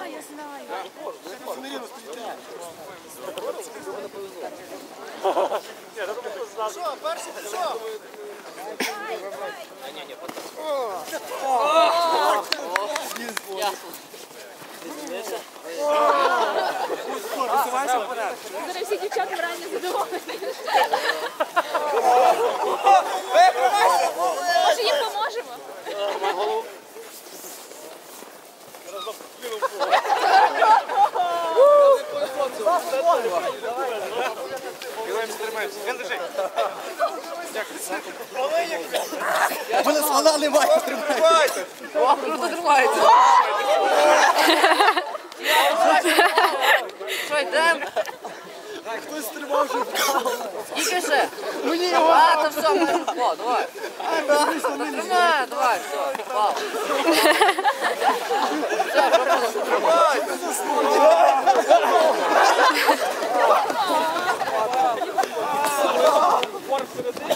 А, я знаю. Що, перший пішов? Зараз всі дівчата вранні задоволені. Мене слона немає, тримайте. Круто тримається. Що, йдемо? Хтось тримав вже Скільки ще? Мені А, то все. О, давай. Тримай, давай, все, впав. Look at this.